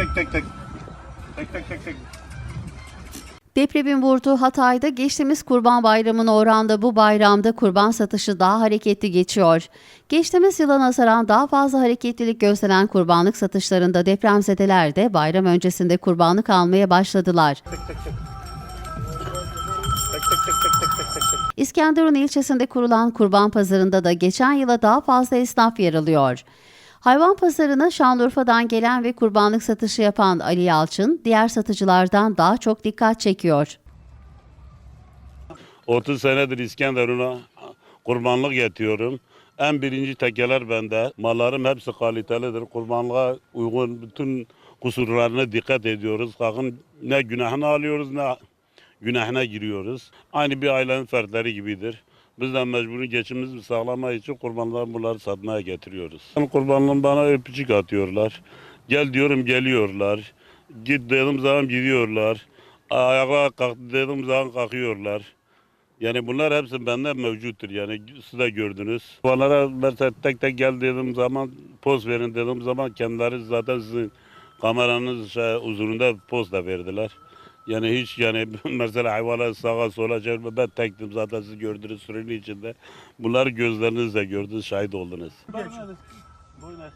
tek tek tek. Tek tek tek tek. Depremin vurduğu Hatay'da geçtiğimiz Kurban Bayramı'na oranda bu bayramda kurban satışı daha hareketli geçiyor. Geçtiğimiz yıla nazaran daha fazla hareketlilik gösteren kurbanlık satışlarında depremzedeler de bayram öncesinde kurbanlık almaya başladılar. Tek tek tek. İskenderun ilçesinde kurulan kurban pazarında da geçen yıla daha fazla esnaf yer alıyor. Hayvan pazarına Şanlıurfa'dan gelen ve kurbanlık satışı yapan Ali Yalçın, diğer satıcılardan daha çok dikkat çekiyor. 30 senedir İskenderun'a kurbanlık getiriyorum. En birinci tekeler bende. Mallarım hepsi kalitelidir. Kurbanlığa uygun bütün kusurlarına dikkat ediyoruz. Bakın ne günahını alıyoruz ne günahına giriyoruz. Aynı bir ailenin fertleri gibidir. Biz de mecburi geçimimizi sağlamak için kurbanlar bunları satmaya getiriyoruz. Kurbanlığın bana öpücük atıyorlar. Gel diyorum geliyorlar. Git dediğim zaman gidiyorlar. Ayağa kalk dediğim zaman kalkıyorlar. Yani bunlar hepsi bende mevcuttur. Yani siz de gördünüz. Onlara mesela tek tek gel dediğim zaman poz verin dediğim zaman kendileri zaten sizin kameranız şey, huzurunda poz da verdiler. Yani hiç yani mesela hayvana sağa sola çevirme ben tektim zaten siz gördünüz sürünün içinde. Bunları gözlerinizle gördünüz şahit oldunuz. Buyurun.